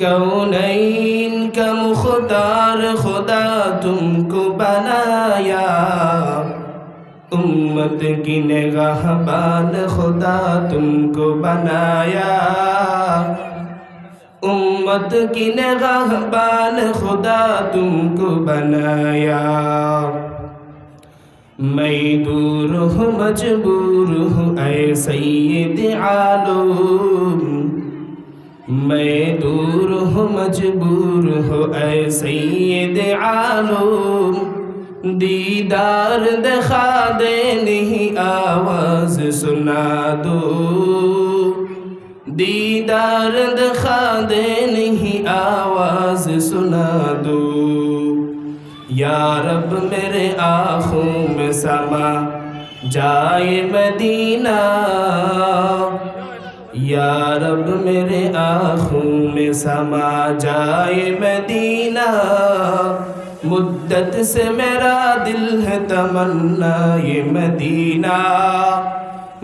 کونین کا مختار خدا تم کو بنایا امت کی نگہبان خدا تم کو بنایا امت کی نگہبان خدا تم کو بنایا میں دور ہوں مجبور ہوں اے سید عالم मैं दूर हूँ, मजबूर हो, ऐसे सैयद आलम दीदार दिखा दे नहीं, आवाज़ सुना दो। दीदार दिखा दे नहीं, आवाज़ सुना दो। या रब, मेरे आँखों में समा, जाए मदीना। या रब मेरे आँखों में समा जाए मदीना मुद्दत से मेरा दिल है तमन्ना ये मदीना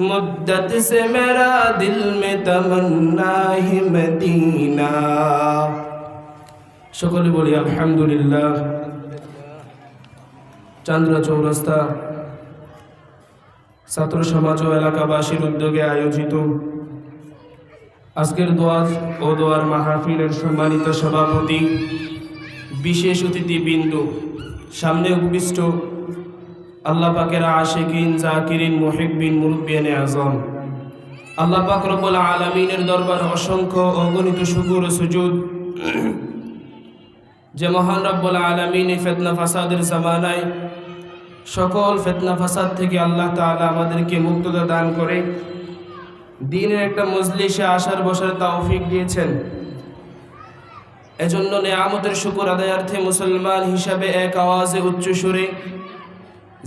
मुद्दत से मेरा दिल में तमन्ना है मदीना সকলে বলি আলহামদুলিল্লাহ চান্দ্রা চৌরাস্তা ছাত্র সমাজ ও এলাকাবাসীর উদ্যোগে আয়োজিত আজকের দোয়াজ ও দোয়ার মাহফিলের সম্মানিত সভাপতি, বিশেষ অতিথি বিন্দু সামনে উপবিষ্ট আল্লাহ পাকের আশেকিন, জাকিরিন মোহেকবিন মুরব্বিয়ানে আজম। আল্লাহ পাক রব্বুল আলমিনের দরবার অসংখ্য অগণিত ও সুজুদ। যে মহান রব্বুল আলমিন এই ফেতনা ফাসাদের জামানায় সকল ফেতনা ফাসাদ থেকে আল্লাহ তাআলা আমাদেরকে মুক্ততা দান করে দিনের একটা মজলিসে আসার বসার তৌফিক দিয়েছেন। এজন্য নেয়ামতের শুকুর আদায়ার্থে মুসলমান হিসাবে এক আওয়াজে উচ্চ সুরে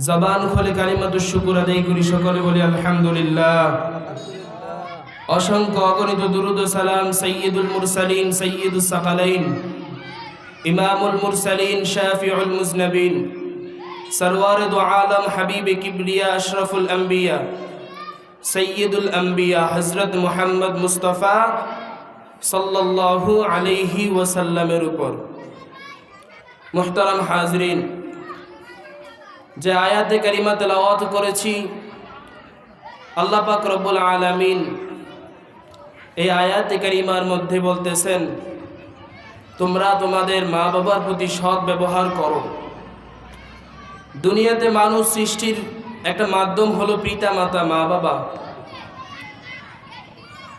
জবান খোলে কালিমাতুর শুকুর আদায় করি সকলে বলি আলহামদুলিল্লাহ। অসংখ্য অগণিত দুরুদ সালাম সৈয়দুল মুরসালিন সৈয়দুল সাকালাইন, ইমামুল মুরসালিন, শাফিউল মুজনবিন সরওয়ার দু আলম হাবিব কিবরিয়া আশরফুল আম্বিয়া সৈয়দুল আম্বিয়া হজরত মুহাম্মদ মুস্তফা সাল্লাল্লাহু আলাইহি ওয়াসাল্লামের উপর। মুহতারাম হাজরিন, যে আয়াতে কারিমা তেলাওয়াত করেছি, আল্লাহ পাক রব্বুল আলামিন এই আয়াতে কারিমার মধ্যে বলতেছেন, তোমরা তোমাদের মা বাবার প্রতি সৎ ব্যবহার করো। দুনিয়াতে মানুষ সৃষ্টির একটা মাধ্যম হলো পিতা, মাতা, মা, বাবা।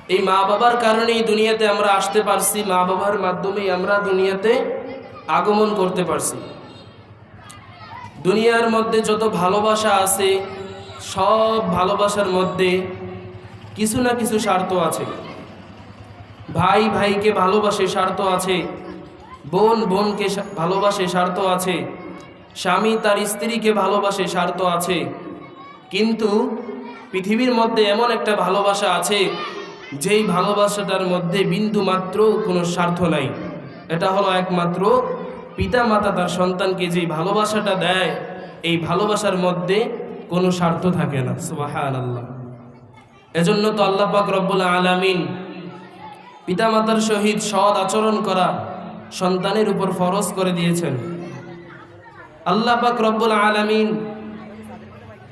এই মা, বাবার কারণেই দুনিয়াতে আমরা আসতে পারছি, মা, বাবার মাধ্যমেই আমরা দুনিয়াতে আগমন করতে পারছি। দুনিয়ার মধ্যে যত ভালোবাসা আছে, সব ভালোবাসার মধ্যে কিছু না কিছু স্বার্থ আছে। ভাই, ভাইকে ভালোবাসে, স্বার্থ আছে। বোন, বোনকে ভালোবাসে, স্বার্থ আছে। স্বামী, তার স্ত্রীকে ভালোবাসে, স্বার্থ আছে। কিন্তু পৃথিবীর মধ্যে এমন একটা ভালোবাসা আছে, যেই ভালোবাসাটার মধ্যে বিন্দু মাত্র কোনো স্বার্থ নাই। এটা হলো একমাত্র পিতা মাতা তার সন্তানকে যেই ভালোবাসাটা দেয়, এই ভালোবাসার মধ্যে কোনো স্বার্থ থাকে না। সুবাহান আল্লাহ এজন্য তো আল্লাহ পাক রব্বুল আলামিন পিতামাতার সহিত সৎ আচরণ করা সন্তানের উপর ফরজ করে দিয়েছেন। আল্লাহ পাক রব্বুল আলামিন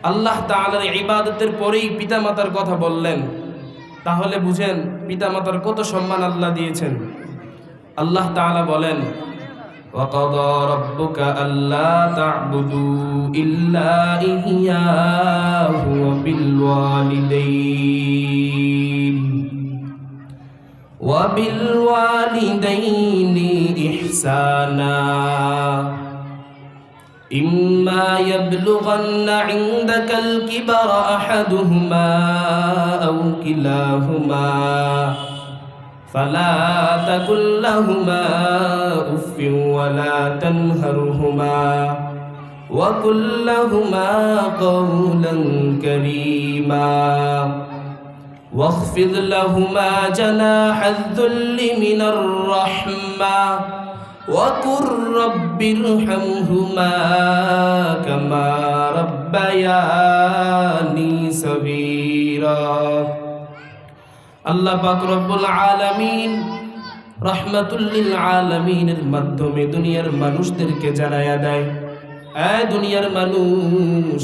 আল্লাহ তাআলার ইবাদতের পরেই পিতামাতার কথা বললেন তাহলে বুঝেন পিতামাতার কত সম্মান আল্লাহ দিয়েছেন আল্লাহ তাআলা বলেন وقضى ربك ألا تعبدوا إلا إياه وبالوالدين وبالوالدين إحسانا إما يبلغن عندك الكبر أحدهما أو كلاهما فلا تقل لهما أف ولا تنهرهما وقل لهما قولا كريما واخفض لهما جناح الذل من الرحمة وقل رب ارحمهما كما ربياني صغيرا আল্লাহ পাক রব্বুল আলামিন রহমাতুল্লিল আলমিনের মাধ্যমে দুনিয়ার মানুষদেরকে জানায়া দেয় এ দুনিয়ার মানুষ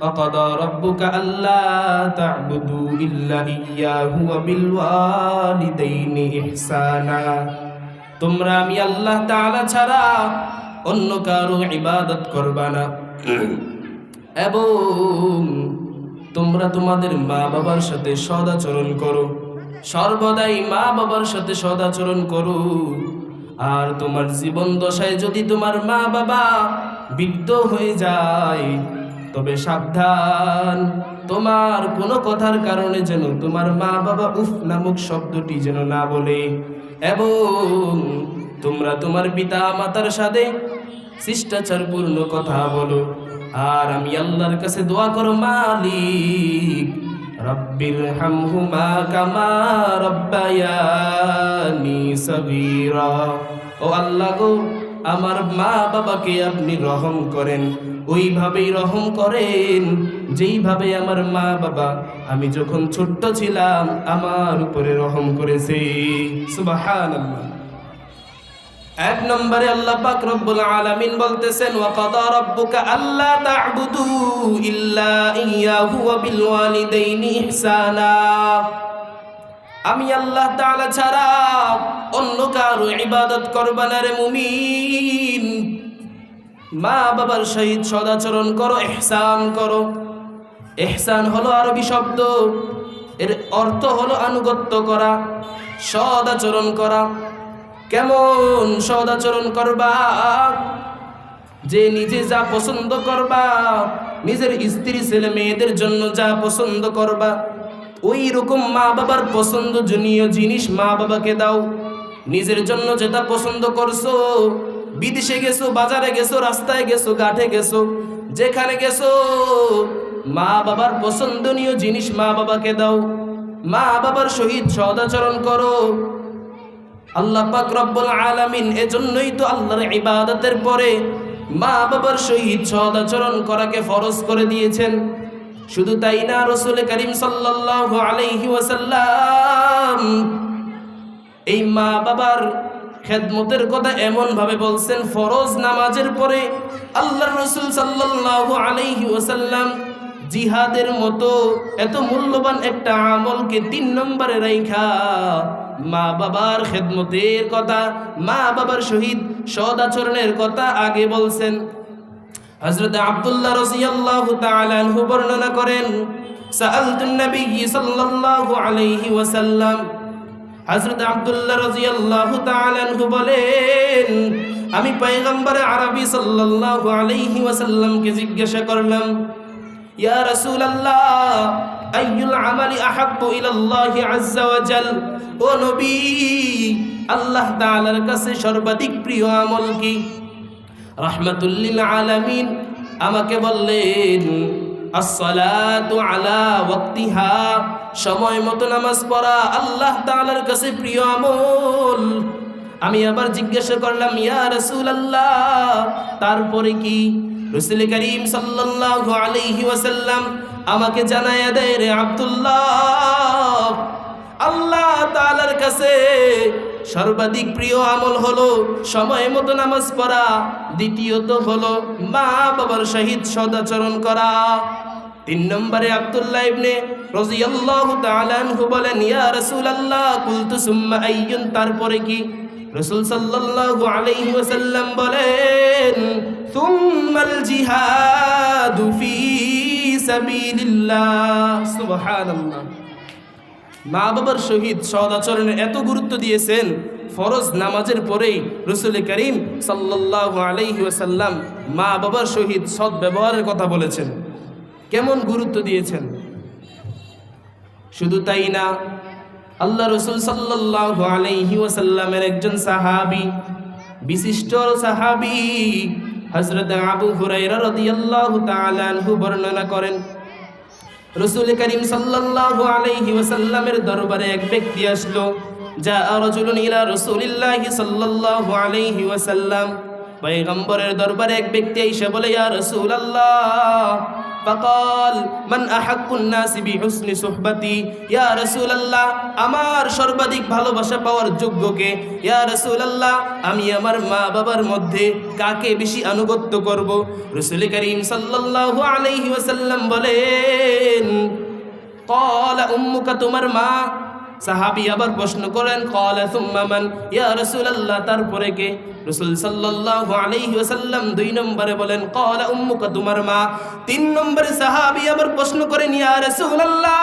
وقضى ربك ألا تعبدوا إلا إياه وبالوالدين إحسانا তোমরা আমি আল্লাহ তাআলা ছাড়া অন্য কারও ইবাদত করবা না। এবং তোমরা তোমাদের মা বাবার সাথে সদাচরণ করো। সর্বদাই মা বাবার সাথে সদাচরণ করো। আর তোমার জীবন দশায় যদি তোমার মা বাবা বৃদ্ধ হয়ে যায়, তবে সাবধান। তোমার কোনো কথার কারণে যেন তোমার মা বাবা উফ নামক শব্দটি যেন না বলে। এবং তোমরা তোমার পিতা মাতার সাথে শিষ্টাচারপূর্ণ কথা বলো। আর আমি আল্লাহর কাছে দোয়া করো, মালিক, রব্বির হামহুমা কামা রব্বায়ানি সগীরা। ও আল্লাহ গো, আমার মা বাবাকে আপনি রহম করেন। ওইভাবেই রহম করেন, যেইভাবে আমার মা বাবা। আমি যখন ছোট্ট ছিলাম, আমার উপরে রহম করেছে। এক নম্বরে আল্লাহ পাক রব্বুল আলামিন বলতেছেন ওয়া কাদা রাব্বুকা আল্লা তা'বুদু ইল্লা ইয়াহু ওয়া বিল ওয়ালিদাইনি ইহসানা। আমি আল্লাহ তাআলা ছাড়া অন্য কারও ইবাদত করবা না রে মুমিন। মা বাবার সহিত সদাচরণ করো এহসান করো। এহসান হলো আরবি শব্দ। এর অর্থ হলো আনুগত্য করা, সদাচরণ করা। কেমন সদাচরণ করবা? যে নিজে যা পছন্দ করবা, নিজের স্ত্রী, ছেলে, মেয়েদের জন্য যা পছন্দ করবা ওই রকম মা বাবার পছন্দজনীয় জিনিস মা বাবাকে দাও। নিজের জন্য যেটা পছন্দ করছ বিদেশে গেছো, বাজারে গেছো, রাস্তায় গেছো, ঘাটে গেছো, যেখানে গেছো, মা বাবার পছন্দনীয় জিনিস মা বাবাকে দাও। মা বাবার সহিত সদাচরণ করো। আল্লাহ পাক রব্বুল আলামিন এজন্যই তো আল্লাহর ইবাদতের পরে মা বাবার সহিত সদাচরণ করাকে ফরজ করে দিয়েছেন। শুধু তাই না, রসুল করিম সাল্লাল্লাহু আলাইহি ওয়াসাল্লাম এই মা বাবার খেদমতের কথা এমন ভাবে বলছেন, ফরজ নামাজের পরে আল্লাহ রসুল সাল্লাল্লাহু আলাইহি ওয়াসাল্লাম জিহাদের মতো এত মূল্যবান একটা আমলকে তিন নম্বরে রাইখা মা বাবার খেদমতের কথা মা বাবার শহীদ সদ আচরণের কথা আগে বলছেন। হযরত আবদুল্লাহ রাদিয়াল্লাহু তাআলা আনহু বর্ণনা করেন, সাআলতুন নবী সাল্লাল্লাহু আলাইহি ওয়াসাল্লাম হযরত আব্দুল্লাহ তাআলা আনহু বলেন, আমি পয়গম্বর আরবি সাল্লাল্লাহু আলাইহি ওয়াসাল্লামকে জিজ্ঞাসা করলাম, ইয়া রাসূলুল্লাহ, আইয়ুল আমালি আহাব্বু ইলাল্লাহি আযজা ওয়া জাল? ও নবী, আল্লাহ তাআলার কাছে সর্বাধিক প্রিয় আমল কি? রহমাতুল্লিল আলামিন। আমাকে বললেন আসসালাতু আলা ওয়াক্তিহা। সময় মতো নামাজ পড়া আল্লাহ তাআলার কাছে প্রিয় আমল। আমি আবার জিজ্ঞাসা করলাম, ইয়া রাসূলুল্লাহ, তারপরে কি? রাসূল করিম সাল্লাল্লাহু আলাইহি ওয়াসাল্লাম আমাকে জানায়া দেয়, রে আব্দুল্লাহ, আল্লাহ তাআলার কাছে সর্বাধিক প্রিয় আমল হলো সময় মতো নামাজ পড়া, দ্বিতীয়ত হলো মা বাবার সহিত সদাচরণ করা। তিন নম্বরে আব্দুল্লাহ ইবনে রাদিয়াল্লাহু তাআলা আনহু বলেন, ইয়া রাসূলুল্লাহ, কুলতু সুম্মা আইয়ুন। তারপরে কি? রাসূল সাল্লাল্লাহু আলাইহি ওয়াসাল্লাম বলেন, সুম্মাল জিহাদু ফি সাবিলিল্লাহ। সুবহানাল্লাহ। মা বাবার শহীদ সদাচরণের এত গুরুত্ব দিয়েছেন, ফরজ নামাজের পরেই রসুল করিম সাল্লাল্লাহু আলাইহি ওয়াসাল্লাম মা বাবার শহীদ সৎ ব্যবহারের কথা বলেছেন। কেমন গুরুত্ব দিয়েছেন? শুধু তাই না, আল্লাহ রসুল সাল্লাল্লাহু আলাইহি ওয়াসাল্লামের একজন সাহাবী, বিশিষ্ট সাহাবী হজরত আবু হুরায়রা রাদিয়াল্লাহু তাআলা বর্ণনা করেন রসুল করিম সাল্লাল্লাহু আলাইহি ওয়াসাল্লামের দরবারে এক ব্যক্তি আসলো, যা রজুলুন ইলা রাসূলিল্লাহি সাল্লাল্লাহু আলাইহি ওয়াসাল্লাম। পয়গম্বরের দরবারে এক ব্যক্তি এসে বলে ইয়া রাসূলুল্লাহ فقال من احق الناس بحسن صحبتي ইয়া রাসূলুল্লাহ আমার সর্বাধিক ভালোবাসা পাওয়ার যোগ্য কে ইয়া রাসূলুল্লাহ আমি আমার মা বাবার মধ্যে কাকে বেশি আনুগত্য করব রাসূল করিম সাল্লাল্লাহু আলাইহি ওয়াসাল্লাম বলেন কলা উম্মুকা তোমার মা সাহাবি আবার প্রশ্ন করেন, কলা সুম্মামান ইয়া রাসূলুল্লাহ। তারপরে কে? রসুল সাল্লাল্লাহু আলাইহি ওয়াসাল্লাম দুই নম্বরে বলেন, কলা উম্মুকা তোমার মা? তিন নম্বরে সাহাবি আবার প্রশ্ন করেন, ইয়া রাসূলুল্লাহ?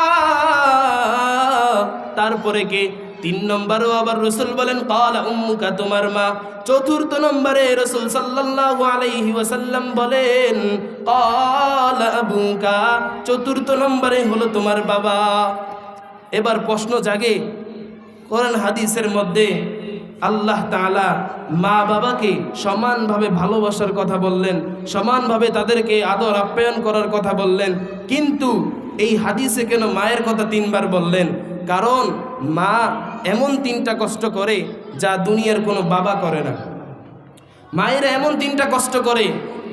তারপরে কে? তিন নম্বরও আবার রসুল বলেন, কলা উম্মুকা তোমার মা? চতুর্থ নম্বরে রসুল সাল্লাল্লাহু আলাইহি ওয়াসাল্লাম বলেন, কলা আবুকা। চতুর্থ নম্বরে হলো তোমার বাবা। এবার প্রশ্ন জাগে। কোরআন হাদিসের মধ্যে আল্লাহ তাআলা মা বাবাকে সমানভাবে ভালোবাসার কথা বললেন, সমানভাবে তাদেরকে আদর আপ্যায়ন করার কথা বললেন, কিন্তু এই হাদিসে কেন মায়ের কথা তিনবার বললেন? কারণ মা এমন তিনটা কষ্ট করে যা দুনিয়ার কোনো বাবা করে না। মায়েরা এমন তিনটা কষ্ট করে,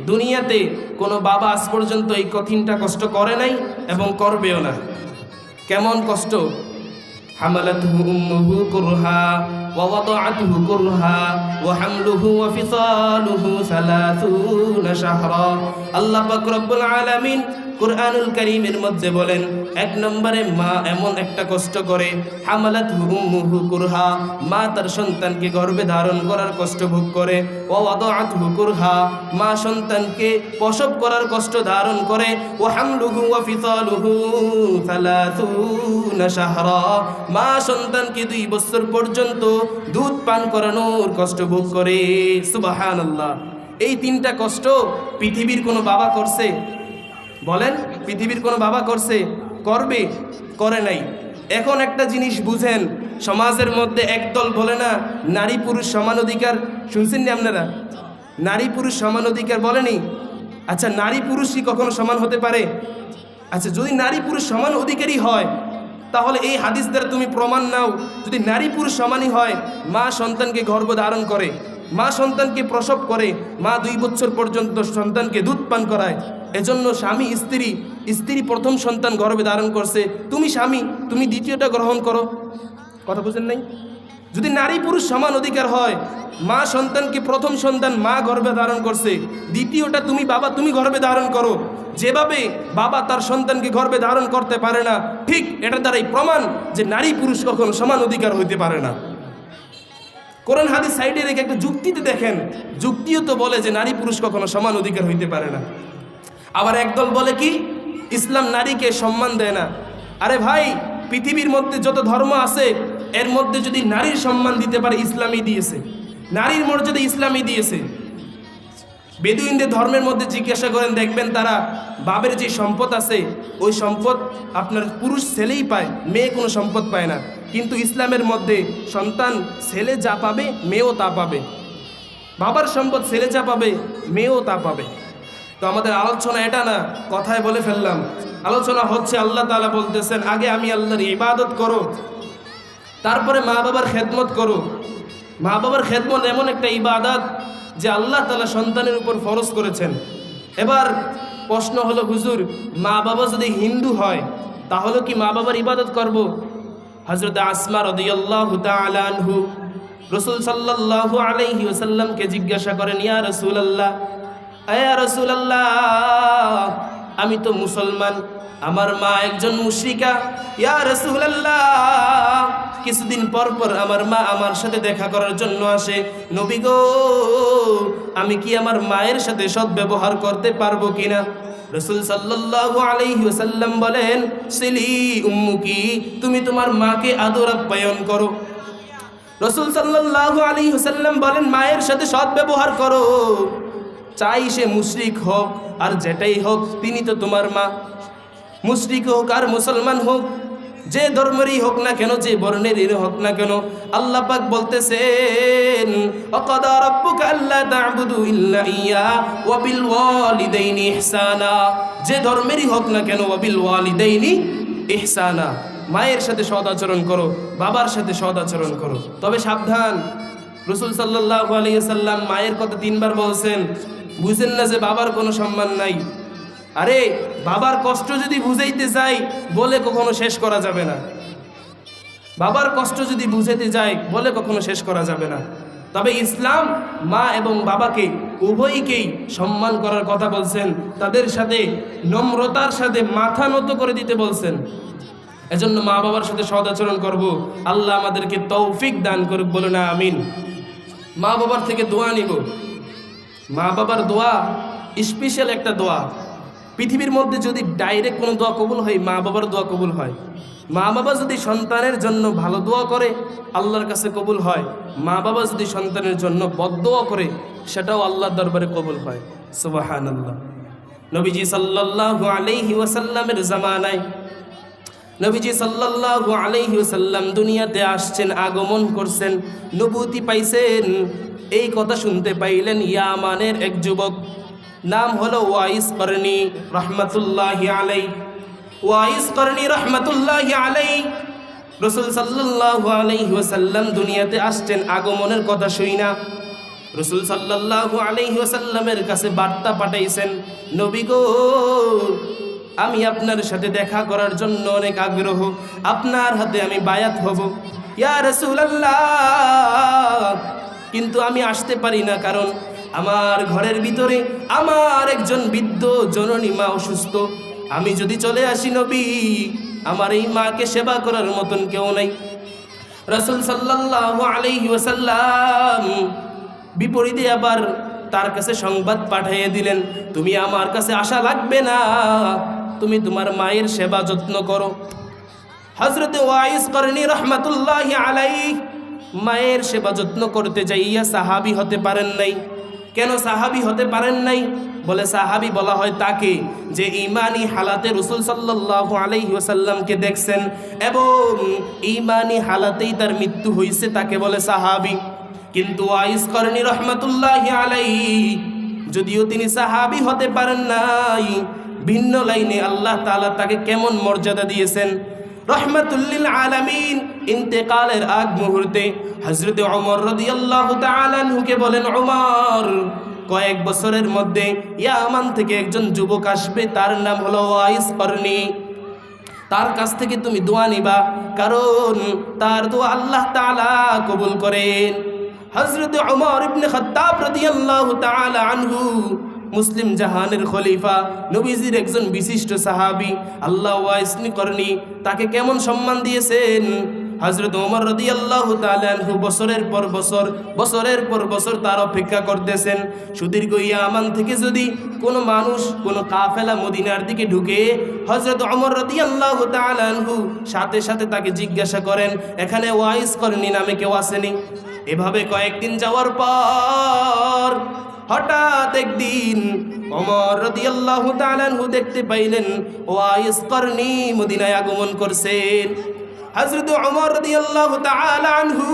দুনিয়াতে কোনো বাবা আজ পর্যন্ত এই কঠিনটা কষ্ট করে নাই এবং করবেও না। কেমন কষ্ট حملته أمه كرها ووضعته كرها وحمله وفصاله ثلاثون شهرا الله পাক রব্বুল আলামিন কুরআনুল কারীমের মধ্যে বলেন, এক নম্বরে মা এমন একটা কষ্ট করে হামালাত উম্মুহু কুরহা, মা তার সন্তানকে গর্ভে ধারণ করার কষ্ট ভোগ করে ও ওয়াদাআত কুরহা, মা সন্তানকে প্রসব করার কষ্ট ধারণ করে ও হামলুহু ওয়া ফিসালুহু 30 শাহরা, মা সন্তানকে দুই বছর পর্যন্ত দুধ পান করানোর কষ্ট ভোগ করে, সুবহানাল্লাহ। এই তিনটা কষ্ট পৃথিবীর কোনো বাবা করছে? বলেন, পৃথিবীর কোনো বাবা করছে, করবে, করে নাই। এখন একটা জিনিস বুঝেন, সমাজের মধ্যে একদল বলে না, নারী পুরুষ সমান অধিকার। শুনছেন নি আপনারা? নারী পুরুষ সমান অধিকার বলেনি? আচ্ছা নারী পুরুষ কি কখনো সমান হতে পারে? আচ্ছা যদি নারী পুরুষ সমান অধিকারী হয়, তাহলে এই হাদিস দ্বারা তুমি প্রমাণ নাও, যদি নারী পুরুষ সমানই হয়, মা সন্তানকে গর্ভ ধারণ করে। মা সন্তানকে প্রসব করে, মা দুই বছর পর্যন্ত সন্তানকে দুধ পান করায়। এজন্য স্বামী, স্ত্রী স্ত্রী প্রথম সন্তান গর্ভে ধারণ করছে। তুমি স্বামী, তুমি দ্বিতীয়টা গ্রহণ করো। কথা বুঝেন নাই? যদি নারী পুরুষ সমান অধিকার হয়, মা সন্তানকে প্রথম সন্তান মা গর্ভে ধারণ করছে। দ্বিতীয়টা তুমি বাবা, তুমি গর্ভে ধারণ করো। যেভাবে বাবা তার সন্তানকে গর্ভে ধারণ করতে পারে না, ঠিক এটা দ্বারাই প্রমাণ যে নারী পুরুষ কখনো সমান অধিকার হইতে পারে না। কোরআন হাদিস সাইডে রেখে একটা যুক্তিতে দেখেন। যুক্তিও তো বলে যে নারী পুরুষ কখনো সমান অধিকার হইতে পারে না। আবার একদল বলে কি, ইসলাম নারীকে সম্মান দেয় না। আরে ভাই, পৃথিবীর মধ্যে যত ধর্ম আছে, এর মধ্যে যদি নারীর সম্মান দিতে পারে, ইসলামই দিয়েছে। নারীর মর্যাদা ইসলামই দিয়েছে। বেদুইনদের ধর্মের মধ্যে জিজ্ঞাসা করেন, দেখবেন তারা বাবের যে সম্পদ আছে, ওই সম্পদ আপনার পুরুষ ছেলেই পায়, মেয়ে কোনো সম্পদ পায় না। কিন্তু ইসলামের মধ্যে সন্তান ছেলে যা পাবে, মেয়েও তা পাবে। বাবার সম্পদ ছেলে যা পাবে, মেয়েও তা পাবে। তো আমাদের আলোচনা এটা না, কথায় বলে ফেললাম। আলোচনা হচ্ছে, আল্লাহ তালা বলতেছেন, আগে আমি আল্লাহর ইবাদত করো, তারপরে মা বাবার খেদমত করো। মা বাবার খেদমত এমন একটা ইবাদত যে আল্লাহ তালা সন্তানের উপর ফরজ করেছেন। এবার প্রশ্ন হলো, হুজুর, মা বাবা যদি হিন্দু হয়, তাহলে কি মা বাবার ইবাদত করব? হজরত আসমা রদিয়াল্লাহু রসুল সাল্লাল্লাহু আলাইহি ওসাল্লামকে জিজ্ঞাসা করেন, ইয়া রসুল আল্লাহ আয়া রসুল আল্লাহ আমি তো মুসলমান, আমার মা একজন মুশরিকা। ইয়া রসুল কিছুদিন পর পর আমার মা আমার সাথে দেখা করার জন্য আসে। নবী গো, আমি কি আমার মায়ের সাথে সৎ ব্যবহার করতে পারব কিনা? রসুল সাল্লাল্লাহু আলাইহি ওয়াসাল্লাম বলেন, সিলি উম্মুকি তুমি তোমার মাকে আদর আপ্যায়ন করো। রসুল সাল্লাল্লাহু আলাইহি ওয়াসাল্লাম বলেন, মায়ের সাথে সৎ ব্যবহার করো। চাই সে মুশরিক হোক আর যেটাই হোক, তিনি তো তোমার মা। মুশরিক হোক আর মুসলমান হোক যে ধর্মেরই হোক না কেন, যে বর্ণেরই হোক না কেন, আল্লাহ পাক বলতেছেন, অকদা রাব্বুকা আল্লা তা'বুদু ইল্লা ইয়া, ওয়া বিল ওয়ালিদাইনি ইহসানা। যে ধর্মেরই হোক না কেন, ওয়া বিল ওয়ালিদাইনি ইহসানা। মায়ের সাথে সদাচরণ করো, বাবার সাথে সদাচরণ করো। তবে সাবধান, রসুল সাল্লাহ আলিয়াল্লাম মায়ের কথা তিনবার বলছেন, বুঝেন না যে বাবার কোনো সম্মান নাই। আরে, বাবার কষ্ট যদি বুঝাইতে চাই বলে কখনো শেষ করা যাবে না। বাবার কষ্ট যদি বুঝাইতে যায় বলে কখনো শেষ করা যাবে না। তবে ইসলাম মা এবং বাবাকে উভয়কেই সম্মান করার কথা বলছেন, তাদের সাথে নম্রতার সাথে মাথা নত করে দিতে বলছেন। এজন্য মা বাবার সাথে সদাচরণ করব। আল্লাহ আমাদেরকে তৌফিক দান করুক বলে না আমিন। মা বাবার থেকে দোয়া নিব। মা বাবার দোয়া স্পেশাল একটা দোয়া। পৃথিবীর মধ্যে যদি ডাইরেক্ট কোনো দোয়া কবুল হয়, মা বাবার দোয়া কবুল হয়। মা বাবা যদি সন্তানের জন্য ভালো দোয়া করে, আল্লাহর কাছে কবুল হয়। মা বাবা যদি সন্তানের জন্য বদোয়া করে, সেটাও আল্লাহর দরবারে কবুল হয়। সুবাহান আল্লাহ নবীজি সাল্লাল্লাহু আলাইহি ওয়াসাল্লামের জামানায় নবীজি সাল্লাল্লাহু আলাইহি ওয়াসাল্লাম দুনিয়াতে আসছেন, আগমন করছেন, নবুতি পাইছেন। এই কথা শুনতে পাইলেন ইয়ামানের এক যুবক। নাম হলো ওয়াইস করনি রহমতুল্লাহ আলাই ওয়াইস করনি রহমতুল্লাহ আলাই রসুল সাল্লাল্লাহু আলাইহি ওয়াসাল্লাম দুনিয়াতে আসছেন, আগমনের কথা শুই না। রসুল সাল্লাল্লাহু আলাইহি ওয়াসাল্লামের কাছে বার্তা পাঠাইছেন, নবী গো, আমি আপনার সাথে দেখা করার জন্য অনেক আগ্রহ। আপনার হাতে আমি বায়াত হব। ইয়া রাসূলুল্লাহ, কিন্তু আমি আসতে পারি না কারণ আমার ঘরের ভিতরে আমার একজন বৃদ্ধ জননী মা অসুস্থ। আমি যদি চলে আসি নবী, আমার এই মাকে সেবা করার মতন কেউ নাই। রসুল সাল্লাল্লাহু আলাইহি ওয়াসাল্লাম বিপরীতে আবার তার কাছে সংবাদ পাঠিয়ে দিলেন, তুমি আমার কাছে আসা লাগবে না। তুমি তোমার মায়ের সেবা যত্ন করো। হজরত ওয়াইস করনি রহমাতুল্লাহ আলাই মায়ের সেবা যত্ন করতে যাইয়া সাহাবি হতে পারেন নাই। কেন সাহাবি হতে পারেন নাই? বলে সাহাবি বলা হয় তাকে যে ইমানি হালাতে রসুল সাল্লাহ আলাইহি ওসাল্লামকে দেখছেন এবং ইমানি হালাতেই তার মৃত্যু হয়েছে তাকে বলে সাহাবি। কিন্তু ওয়াইস করনি রহমাতুল্লাহ আলাই যদিও তিনি সাহাবি হতে পারেন নাই, ভিন্ন লাইনে আল্লাহ তাআলা তাকে কেমন মর্যাদা দিয়েছেন? রহমতুল্লিল আলামিন। ইন্তেকালের আগ মুহূর্তে হজরত অমর রদিয়াল্লাহু তাআলাহুকে বলেন অমর কয়েক বছরের মধ্যে ইয়ামান থেকে একজন যুবক আসবে, তার নাম হলো ওয়াইস করনি তার কাছ থেকে তুমি দোয়া নিবা, কারণ তার দোয়া আল্লাহ তাআলা কবুল করেন। হজরত ওমর ইবনে খাত্তাব রাদিয়াল্লাহু তাআলা আনহু মুসলিম জাহানের খলিফা, নবীজির একজন বিশিষ্ট সাহাবী, আল্লাহ ওয়াইসনি করনি তাকে কেমন সম্মান দিয়েছেন? হজরত ওমর রাদিয়াল্লাহু তাআলা আনহু বছরের পর বছর, বছরের পর বছর তার অপেক্ষা করতেছেন। সুদীর্ঘ ইয়ামান থেকে যদি কোনো মানুষ, কোনো কাফেলা মদিনার দিকে ঢুকে হজরত ওমর রাদিয়াল্লাহু তাআলা আনহু সাথে সাথে তাকে জিজ্ঞাসা করেন, এখানে ওয়াইস করেনি নামে কেউ আসেনি? এভাবে কয়েকদিন যাওয়ার পর হঠাৎ একদিন ওমর রাদিয়াল্লাহু তাআলা আনহু দেখতে পাইলেন ওয়াইস করনি মদিনায় আগমন করছেন। হযরত ওমর রাদিয়াল্লাহু তাআলা আনহু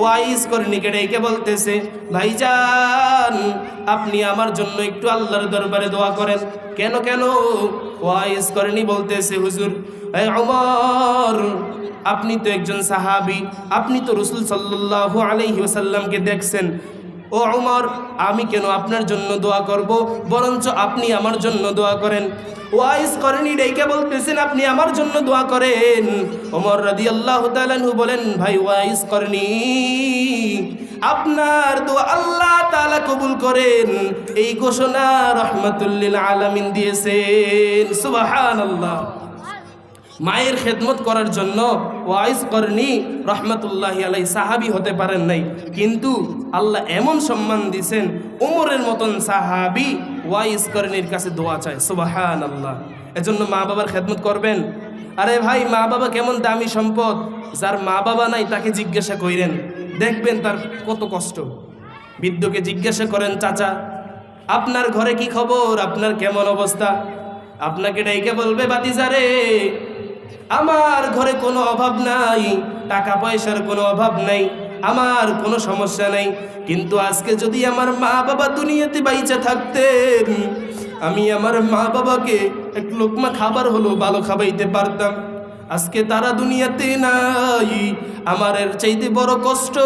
ওয়াইস করনিকে ডেকে বলতেছে, ভাইজান, আপনি আমার জন্য একটু আল্লাহর দরবারে দোয়া করেন। কেন কেন? ওয়াইস করনি বলতেছে, হুজুর ওমর, আপনি তো একজন সাহাবি, আপনি তো রসুল সাল্লাল্লাহু আলাইহি ওয়াসাল্লামকে দেখছেন। ও উমর, আমি কেন আপনার জন্য দোয়া করব? বরঞ্চ আপনি আমার জন্য দোয়া করেন। ওয়াইস করেনি ডেকে বলতেছেন, আপনি আমার জন্য দোয়া করেন। ওমর রাদি আল্লাহ তালানহু বলেন, ভাই, ওয়াইস করেনি। আপনার দোয়া আল্লাহ তাআলা কবুল করেন। এই ঘোষণা রহমতুল্লিল আলামিন দিয়েছেন। সুবহানাল্লাহ। মায়ের খেদমত করার জন্য ওয়াইস করনি, রহমতুল্লাহ আলাই সাহাবি হতে পারেন নাই। কিন্তু আল্লাহ এমন সম্মান দিছেন, উমরের মতন সাহাবি ওয়াইস করনির কাছে দোয়া চায়। সুবাহান আল্লাহ এজন্য মা বাবার খেদমত করবেন? আরে ভাই, মা বাবা কেমন দামি সম্পদ। যার মা বাবা নাই, তাকে জিজ্ঞাসা কইরেন। দেখবেন তার কত কষ্ট। বৃদ্ধকে জিজ্ঞাসা করেন, চাচা, আপনার ঘরে কি খবর? আপনার কেমন অবস্থা? আপনাকে ডাইকে বলবে বাতিজারে আমার ঘরে কোনো অভাব নাই, টাকা পয়সার কোনো অভাব নাই, আমার কোনো সমস্যা নাই। কিন্তু আজকে যদি আমার মা বাবা দুনিয়াতে বাইচা থাকতেন, আমি আমার মা বাবাকে এক লোকমা খাবার হলো ভালো খাবাইতে পারতাম। আজকে তারা দুনিয়াতে নাই, আমার এর চাইতে বড় কষ্ট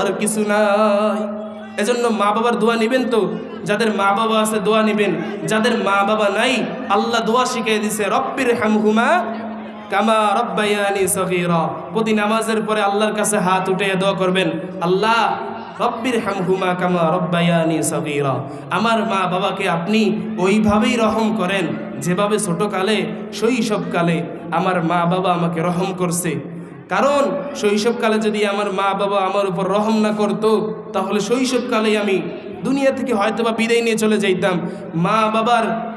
আর কিছু নাই। এজন্য মা বাবার দোয়া নেবেন তো? যাদের মা বাবা আছে দোয়া নেবেন। যাদের মা বাবা নাই, আল্লাহ দোয়া শিখিয়ে দিছে রব্বির হামহুমা কামা রব্বায়ানি সগীরা। প্রতি নামাজের পরে আল্লাহর কাছে হাত উঠে দোয়া করবেন, আল্লাহ, রব্বির হামহুমা কামা রব্বায়ানি সগীরা। আমার মা বাবাকে আপনি ওইভাবেই রহম করেন, যেভাবে ছোটকালে, শৈশবকালে আমার মা বাবা আমাকে রহম করছে। কারণ, শৈশবকালে যদি আমার মা বাবা আমার উপর রহম না করতো, তাহলে শৈশবকালেই আমি দুনিয়া থেকে হয়তো বা বিদায় নিয়ে চলে যাইতাম। মা বাবার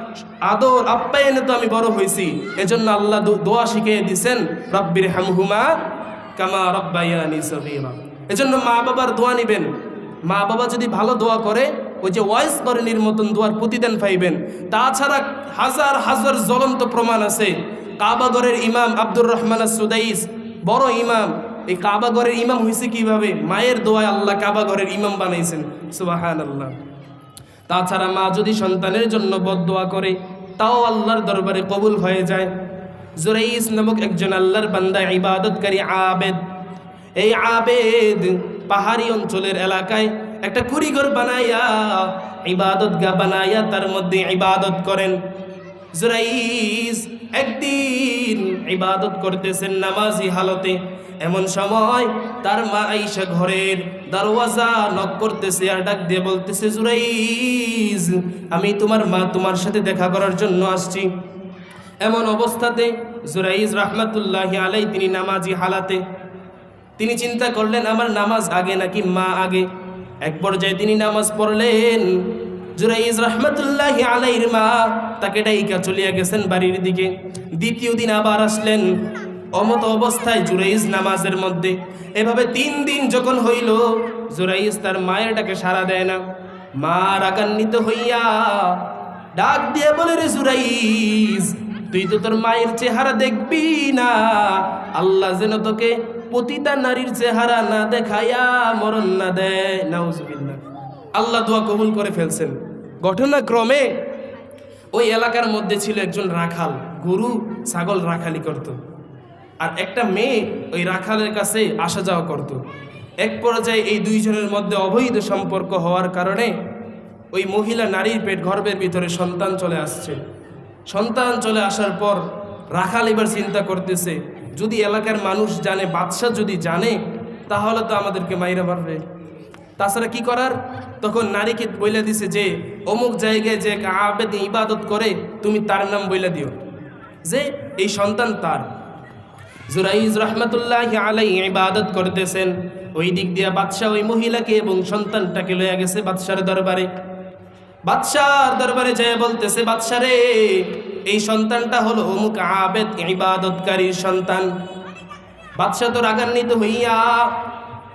আদর আপ্যায়নে তো আমি বড় হয়েছি। এজন্য আল্লাহ দোয়া শিখিয়ে দিছেন, রব্বির হামহুমা কামা রব্বায়ানি সগীরা। এজন্য মা বাবার দোয়া নিবেন। মা বাবা যদি ভালো দোয়া করে, ওই যে ওয়াইস করেনির মতন দোয়ার প্রতিদান পাইবেন। তাছাড়া হাজার হাজার জ্বলন্ত প্রমাণ আছে। কাবাগরের ইমাম আব্দুর রহমান সুদাইস বড় ইমাম। এই কাবাগরের ইমাম হয়েছে কীভাবে? মায়ের দোয়ায় আল্লাহ কাবাগরের ইমাম বানাইছেন। সুবাহান আল্লাহ তাছাড়া মা যদি সন্তানের জন্য বদদোয়া করে, তাও আল্লাহর দরবারে কবুল হয়ে যায়। জুরাইস নামক একজন আল্লাহর বান্দা ইবাদতকারী আবেদ। এই আবেদ পাহাড়ি অঞ্চলের এলাকায় একটা কুড়িঘর বানাইয়া ইবাদত গা বানাইয়া তার মধ্যে ইবাদত করেন। জুরাইস একদিন ইবাদত করতেছেন নামাজি হালতে। এমন সময় তার মা আইসা ঘরের দরওয়াজা নক করতেছে আর ডাক দিয়ে বলতেছে, জুরাইজ, আমি তোমার মা তোমার সাথে দেখা করার জন্য আসছি। এমন অবস্থাতে জুরাইজ রহমাতুল্লাহ আলাই তিনি নামাজি হালাতে, তিনি চিন্তা করলেন, আমার নামাজ আগে নাকি মা আগে? এক পর্যায়ে তিনি নামাজ পড়লেন। জুরাইজ রহমতুল্লাহ আলাইর মা তাকে ডাইকা চলিয়া গেছেন বাড়ির দিকে। দ্বিতীয় দিন আবার আসলেন। অমত অবস্থায় জুরাইজ নামাজের মধ্যে। এভাবে তিন দিন যখন হইল জুরাইজ তার মায়ের ডাকে সাড়া দেয় না। মা রাগান্বিত হইয়া ডাক দিয়ে বলে, রে জুরাইজ তুই তো তোর মায়ের চেহারা দেখবি না। আল্লাহ যেন তোকে পতিতা নারীর চেহারা না দেখায়া মরণ না দেয়। নাউজুবিল্লাহ। আল্লাহ দোয়া কবুল করে ফেলছেন। ঘটনাক্রমে ওই এলাকার মধ্যে ছিল একজন রাখাল, গরু ছাগল রাখালি করত। আর একটা মেয়ে ওই রাখালের কাছে আসা যাওয়া করত। এক পর্যায়ে এই দুইজনের মধ্যে অবৈধ সম্পর্ক হওয়ার কারণে ওই মহিলা নারীর পেট গর্ভের ভিতরে সন্তান চলে আসছে। সন্তান চলে আসার পর রাখাল এবার চিন্তা করতেছে, যদি এলাকার মানুষ জানে, বাদশাহ যদি জানে, তাহলে তো আমাদেরকে মাইরা মারবে। তাছাড়া কি করার? তখন নারীকে বইলা দিছে যে, অমুক জায়গায় যে আবেদ ইবাদত করে, তুমি তার নাম বইলা দিও। যে এই সন্তান তার। জুরাইজ রহমতুল্লাহ আলাই ইবাদত করতেছেন। ওই দিক দিয়া বাদশাহ ওই মহিলাকে এবং সন্তানটাকে লইয়া গেছে বাদশার দরবারে। বাদশার দরবারে যায় বলতেছে বাদশা রে এই সন্তানটা হলো অমুক আবেদ ইবাদতকারীর সন্তান। বাদশাহ তো রাগান্বিত হইয়া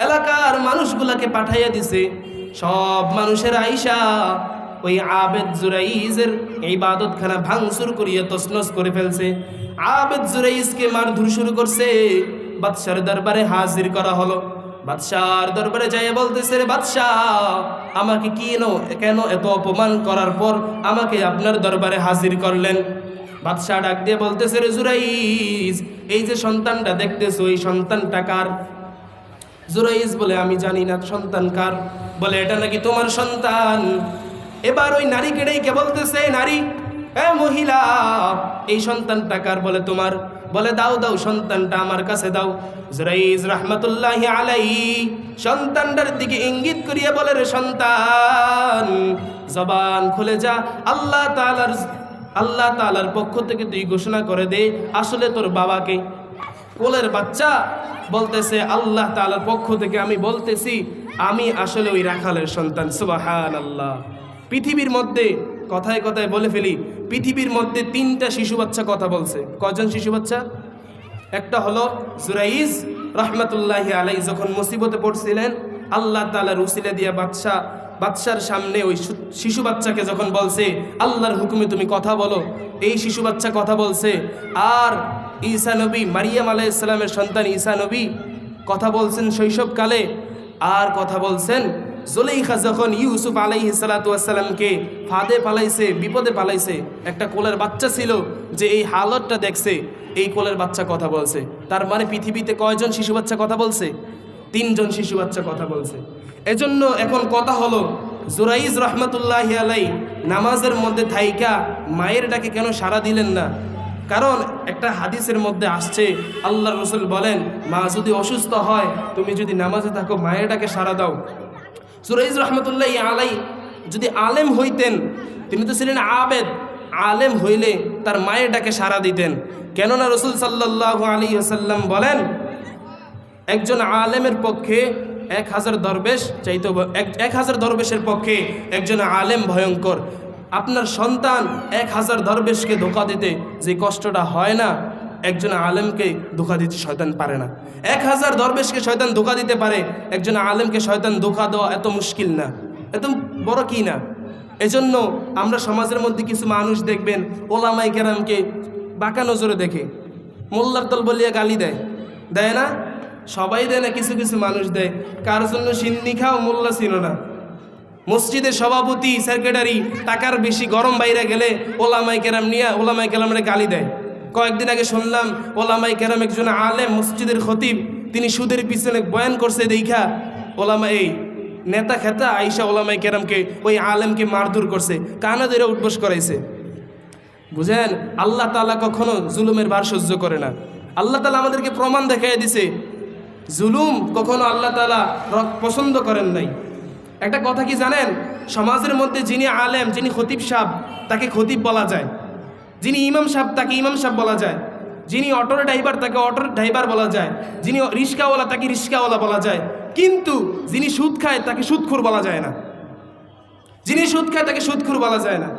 এলাকার মানুষগুলাকে পাঠাইয়া দিছে। সব মানুষের আইসা ওই আবেদ জুরাইজের এই ইবাদতখানা ভাঙচুর করিয়া তসনস করে ফেলছে। আবেদ জুরাইজকে মারধর শুরু করছে। বাদশার দরবারে হাজির করা হলো। বাদশার দরবারে যাইয়া বলতেছে, রে বাদশাহ, আমাকে কি কেন এত অপমান করার পর আমাকে আপনার দরবারে হাজির করলেন? বাদশাহ ডাক দিয়ে বলতেছে, রে জুরাইজ, এই যে সন্তানটা দেখতেছো, এই সন্তানটা কার? জুরাইজ বলে, আমি জানি না, সন্তান কার? বলে, এটা নাকি তোমার সন্তান? এবার ওই নারীকে ডেকে বলতেছে, নারী, এ মহিলা, এই সন্তানটা কার বলে তোমার? বলে, দাও দাও, সন্তানটা আমার কাছে দাও। জরাইজ রহমতুল্লাহ আলাই সন্তানটার দিকে ইঙ্গিত করিয়া বলে, রে সন্তান, জবান খুলে যা। আল্লাহ তাআলার, আল্লাহ তালার পক্ষ থেকে তুই ঘোষণা করে দে, আসলে তোর বাবাকে। কোলের বাচ্চা বলতেছে, আল্লাহ তালার পক্ষ থেকে আমি বলতেছি, আমি আসলে ওই রাখালের সন্তান। সুবাহান আল্লাহ পৃথিবীর মধ্যে, কথায় কথায় বলে ফেলি, পৃথিবীর মধ্যে তিনটা শিশু বাচ্চা কথা বলছে। কজন শিশু বাচ্চা? একটা হলো জুরাইজ রহমতুল্লাহ আলাই যখন মুসিবতে পড়ছিলেন, আল্লাহ তালার উসিলে দিয়া বাদশাহ বাদশার সামনে ওই শিশু বাচ্চাকে যখন বলছে, আল্লাহর হুকুমে তুমি কথা বলো এই শিশু বাচ্চা কথা বলছে। আর ঈসা নবী, মারিয়াম আলাহ ইসলামের সন্তান ঈসা নবী, কথা বলছেন শৈশবকালে, আর কথা বলছেন জুলেইখা যখন ইউসুফ আলাইহি সালাতামকে ফাঁদে পালাইছে বিপদে পালাইছে একটা কোলের বাচ্চা ছিল যে এই হালতটা দেখছে, এই কোলের বাচ্চা কথা বলছে। তার মানে পৃথিবীতে কয়জন শিশু বাচ্চা কথা বলছে? তিনজন শিশু বাচ্চা কথা বলছে। এজন্য এখন কথা হলো, জুরাইজ রহমতুল্লাহ আলাই নামাজের মধ্যে থাইকা মায়ের ডাকে কেন সাড়া দিলেন না? কারণ একটা হাদিসের মধ্যে আসছে আল্লাহ রসুল বলেন, মা যদি অসুস্থ হয়, তুমি যদি নামাজে থাকো, মায়ের ডাকে সাড়া দাও। সুরাইজ রহমতুল্লাহ আলাই যদি আলেম হইতেন, তিনি তো ছিলেন আবেদ, আলেম হইলে তার মায়ের ডাকে সাড়া দিতেন। কেননা রসুল সাল্লাহ আলী আসাল্লাম বলেন, একজন আলেমের পক্ষে এক হাজার দরবেশ চাইতো এক এক হাজার দরবেশের পক্ষে একজন আলেম ভয়ঙ্কর। আপনার সন্তান এক হাজার দরবেশকে ধোকা দিতে যে কষ্টটা হয় না একজন আলেমকে ধোকা দিতে শয়তান পারে না। এক হাজার দরবেশকে শয়তান ধোকা দিতে পারে, একজন আলেমকে শয়তান ধোকা দেওয়া এত মুশকিল না, এত বড় কি না? এজন্য আমরা সমাজের মধ্যে কিছু মানুষ দেখবেন ওলামাই কেরামকে বাঁকা নজরে দেখে, মোল্লার দল বলিয়া গালি দেয়। দেয় না? সবাই দেয় না, কিছু কিছু মানুষ দেয়। কার জন্য সিন্নি খাও, মোল্লা ছিল না। মসজিদের সভাপতি, সেক্রেটারি, টাকার বেশি গরম বাইরে গেলে ওলামাই কেরাম নিয়ে ওলামাই কেরামরে গালি দেয়। কয়েকদিন আগে শুনলাম ওলামাই কেরাম একজন আলেম মসজিদের খতিব, তিনি সুদের পিছনে বয়ান করছে দেখা ওলামা এই নেতা খেতা আইসা ওলামাই কেরামকে, ওই আলেমকে মারধর করছে, কানা ধরে উঠবস করাইছে। বুঝেন, আল্লাহ তালা কখনো জুলুমের ভার সহ্য করে না। আল্লাহ তালা আমাদেরকে প্রমাণ দেখাই দিছে, জুলুম কখনো আল্লাহ তালা পছন্দ করেন নাই। একটা কথা কি জানেন? সমাজের মধ্যে যিনি আলেম, যিনি খতিব সাহ তাকে খতিব বলা যায়। যিনি ইমাম সাহেব, তাকে ইমাম সাহেব বলা যায়। যিনি অটোর ড্রাইভার তাকে অটোর ড্রাইভার বলা যায়। যিনি রিস্কাওয়ালা, তাকে রিস্কাওয়ালা বলা যায়। কিন্তু যিনি সুদ খায়, তাকে সুদখুর বলা যায় না। যিনি সুদ খায়, তাকে সুদখুর বলা যায় না।